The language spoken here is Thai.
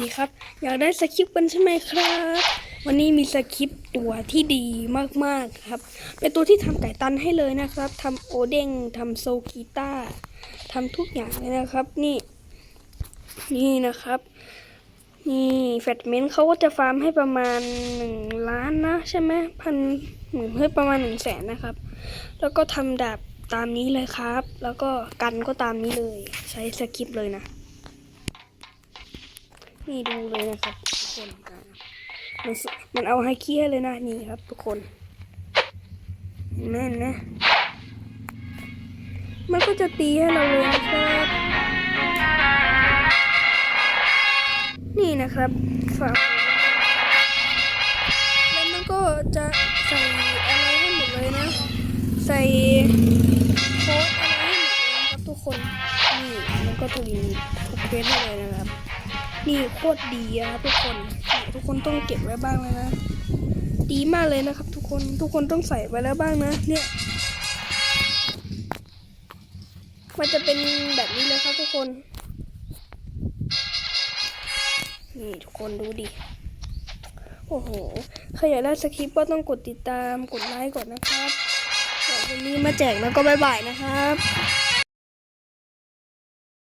ดีครับ อยากได้สคริปต์กันใช่ไหมครับ วันนี้มีสคริปต์ตัวที่ดีมากๆครับ เป็นตัวที่ทำไก่ตันให้เลยนะครับทำโอเด้งทำโซกีต้าทำทุกอย่างเลยนะครับ นี่ นี่นะครับ นี่แฟตเมนต์เขาก็จะฟาร์มให้ประมาณหนึ่งล้านนะใช่ไหมพันหมื่นให้ประมาณหนึ่งแสนนะครับ แล้วก็ทำดาบตามนี้เลยครับ แล้วก็กันก็ตามนี้เลย ใช้สคริปต์เลยนะ นี่ดูเลยนะครับทุกคนมันมันเอาให้เคี้ยเลยนะนี่ครับ ทุกคนเห็นไหมนไหมมันก็จะตีให้เราเลยนะครับ นี่นะครับฝาแล้วมันก็จะใส่อะไรให้หมดเลยนะ ใส่ มันก็จะมีทุกเพจให้เลยนะครับ นี่โคตรดีอะครับทุกคน ทุกคนต้องเก็บไว้บ้างเลยนะ ดีมากเลยนะครับ ทุกคน ทุกคนต้องใส่ไว้แล้วบ้างนะ เนี่ย มันจะเป็นแบบนี้เลยครับทุกคน นี่ทุกคนดูดิ โอ้โห ใครอยากได้สคริปต์ก็ต้องกดติดตาม กดไลค์ก่อนนะครับวันนี้มาแจกแล้วก็บายบายนะครับ